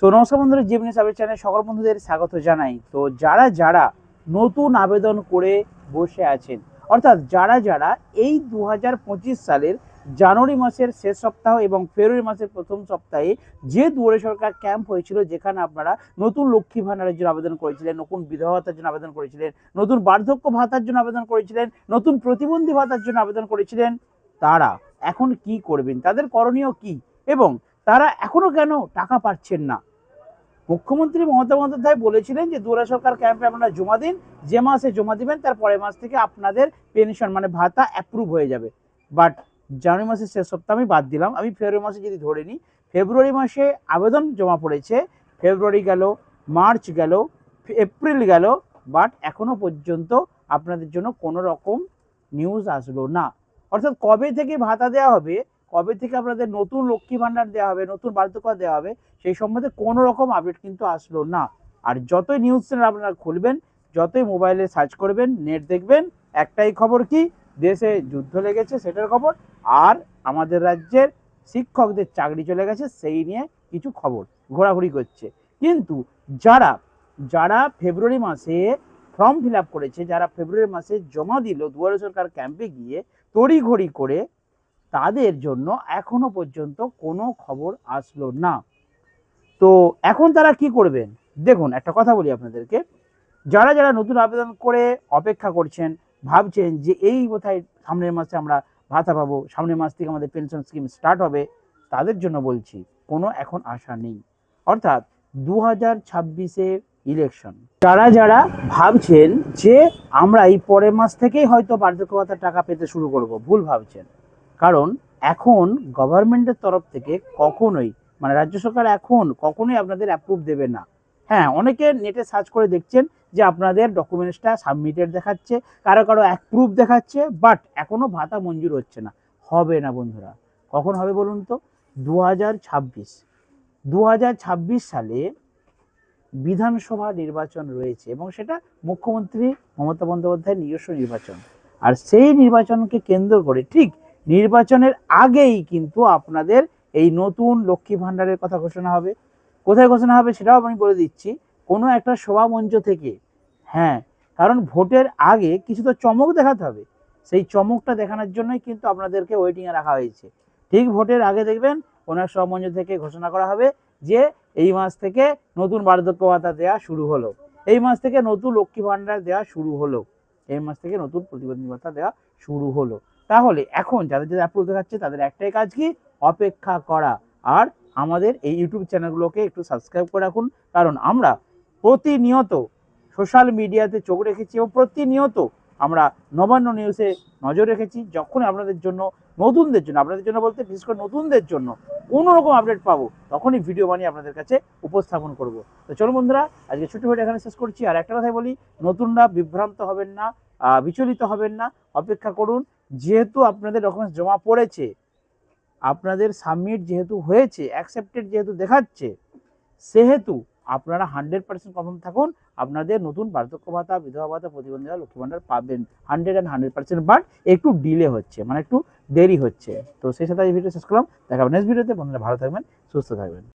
So নমস্কার বন্ধুরা জীবনী সাবের চ্যানেলে সকল বন্ধুদের স্বাগত জানাই। তো যারা যারা নতুন আবেদন করে বসে আছেন, অর্থাৎ যারা যারা এই দু হাজার পঁচিশ সালের জানুয়ারি মাসের শেষ সপ্তাহ এবং ফেব্রুয়ারি মাসের প্রথম সপ্তাহে যে দুয়ারে সরকার ক্যাম্প হয়েছিল, যেখানে আপনারা নতুন লক্ষ্মী ভাণ্ডারের জন্য আবেদন করেছিলেন, নতুন বিধবা ভাতার জন্য আবেদন করেছিলেন, নতুন বার্ধক্য ভাতার জন্য আবেদন করেছিলেন, নতুন প্রতিবন্ধী ভাতার জন্য আবেদন করেছিলেন, তারা এখন কি করবেন? তাদের করণীয় কি? এবং তারা এখনও কেন টাকা পাচ্ছেন না? মুখ্যমন্ত্রী মমতা বন্দ্যোপাধ্যায় বলেছিলেন যে দুয়ারা সরকার ক্যাম্পে আপনারা জমা দিন, যে মাসে জমা দিবেন তার পরের মাস থেকে আপনাদের পেনশন মানে ভাতা অ্যাপ্রুভ হয়ে যাবে। বাট জানুয়ারি মাসের শেষ সপ্তাহ আমি বাদ দিলাম। আমি ফেব্রুয়ারি মাসে যদি ধরে নিই, ফেব্রুয়ারি মাসে আবেদন জমা পড়েছে, ফেব্রুয়ারি গেল, মার্চ গেল, এপ্রিল গেল বাট এখনও পর্যন্ত আপনাদের জন্য কোনো রকম নিউজ আসলো না। অর্থাৎ কবে থেকে ভাতা দেওয়া হবে কবে থেকে আপনাদের নতুন লক্ষ্মী ভাণ্ডার দেওয়া হবে, নতুন বার্ধক্য দেওয়া হবে, সেই সম্বন্ধে কোনো রকম আপডেট কিন্তু আসলো না। আর যতই নিউজ চ্যানেল আপনারা খুলবেন, যতই মোবাইলে সার্চ করবেন নেট দেখবেন, একটাই খবর কি? দেশে যুদ্ধ লেগেছে, সেটার খবর। আর আমাদের রাজ্যের শিক্ষকদের চাকরি চলে গেছে, সেই নিয়ে কিছু খবর, ঘোরাঘুরি করছে। কিন্তু যারা যারা ফেব্রুয়ারি মাসে ফর্ম ফিল আপ করেছে, যারা ফেব্রুয়ারি মাসে জমা দিল, দুয়ারে সরকার ক্যাম্পে গিয়ে তড়িঘড়ি করে তাদের জন্য এখনও পর্যন্ত কোনো খবর আসলো না। তো এখন তারা কি করবেন? দেখুন, একটা কথা বলি আপনাদেরকে। যারা যারা নতুন আবেদন করে অপেক্ষা করছেন, ভাবছেন যে এই কোথায় সামনের মাসে আমরা ভাতা পাবো, সামনের মাস থেকে আমাদের পেনশন স্কিম স্টার্ট হবে, তাদের জন্য বলছি, কোনো এখন আশা নেই। অর্থাৎ দু হাজার ছাব্বিশের ইলেকশন যারা যারা ভাবছেন যে আমরা এই পরের মাস থেকেই হয়তো বার্ধক্য ভাতার টাকা পেতে শুরু করব, ভুল ভাবছেন। কারণ এখন গভর্নমেন্টের তরফ থেকে কখনোই মানে রাজ্য সরকার এখন কখনোই আপনাদের অ্যাপ্রুভ দেবে না। হ্যাঁ অনেকে নেটে সার্চ করে দেখছেন যে আপনাদের ডকুমেন্টসটা সাবমিটেড দেখাচ্ছে, কারও কারও অ্যাপ্রুভ দেখাচ্ছে বাট এখনও ভাতা মঞ্জুর হচ্ছে না। হবে না বন্ধুরা। কখন হবে বলুন তো? দু হাজার ছাব্বিশ। দু হাজার ছাব্বিশ সালে বিধানসভা নির্বাচন রয়েছে এবং সেটা মুখ্যমন্ত্রী মমতা বন্দ্যোপাধ্যায়ের নিজস্ব নির্বাচন। আর সেই নির্বাচনকে কেন্দ্র করে ঠিক নির্বাচনের আগেই কিন্তু আপনাদের এই নতুন লক্ষ্মী ভাণ্ডারের কথা ঘোষণা হবে। কোথায় ঘোষণা হবে সেটাও আমি বলে দিচ্ছি। কোনো একটা সভা মঞ্চ থেকে হ্যাঁ কারণ ভোটের আগে কিছু তো চমক দেখাতে হবে। সেই চমকটা দেখানোর জন্যই কিন্তু আপনাদেরকে ওয়েটিংয়ে রাখা হয়েছে। ঠিক ভোটের আগে দেখবেন কোনো এক সভা মঞ্চ থেকে ঘোষণা করা হবে যে এই মাস থেকে নতুন বার্ধক্য ভাতা দেওয়া শুরু হলো। এই মাস থেকে নতুন লক্ষ্মী ভাণ্ডার দেওয়া শুরু হলো। এই মাস থেকে নতুন প্রতিবন্ধী ভাতা দেওয়া শুরু হলো। তাহলে এখন যাদের যাদের অ্যাপ্রুভ দেখাচ্ছে, তাদের একটাই কাজ কি? অপেক্ষা করা। আর আমাদের এই ইউটিউব চ্যানেলগুলোকে একটু সাবস্ক্রাইব করে রাখুন। কারণ আমরা প্রতিনিয়ত সোশ্যাল মিডিয়াতে চোখ রেখেছি এবং প্রতিনিয়ত আমরা নবান্ন নিউজে নজর রেখেছি। যখন আপনাদের জন্য, নতুনদের জন্য, আপনাদের জন্য বলতে, বিশেষ করে নতুনদের জন্য কোনো রকম আপডেট পাবো, তখনই ভিডিও বানিয়ে আপনাদের কাছে উপস্থাপন করব। তো চলো বন্ধুরা, আজকে ছোটো ভিডিও এখানে শেষ করছি। আর একটা কথাই বলি, নতুনরা বিভ্রান্ত হবেন না বিচলিত হবেন না। অপেক্ষা করুন যেহেতু আপনাদের ডকুমেন্টস জমা পড়েছে, আপনাদের সাবমিট যেহেতু হয়েছে অ্যাকসেপ্টেড যেহেতু দেখাচ্ছে, সেহেতু আপনারা হান্ড্রেড পার্সেন্ট কনফার্ম থাকুন, আপনাদের নতুন বার্ধক্য ভাতা, বিধবা ভাতা, প্রতিবন্ধীরা লক্ষ্মী ভাণ্ডার পাবেন। Hundred and hundred percent but একটু ডিলে হচ্ছে মানে একটু দেরি হচ্ছে। তো সেই সাথে এই ভিডিও শেষ করলাম। দেখাবেন নেক্সট ভিডিওতে বন্ধুরা ভালো থাকবেন, সুস্থ থাকবেন।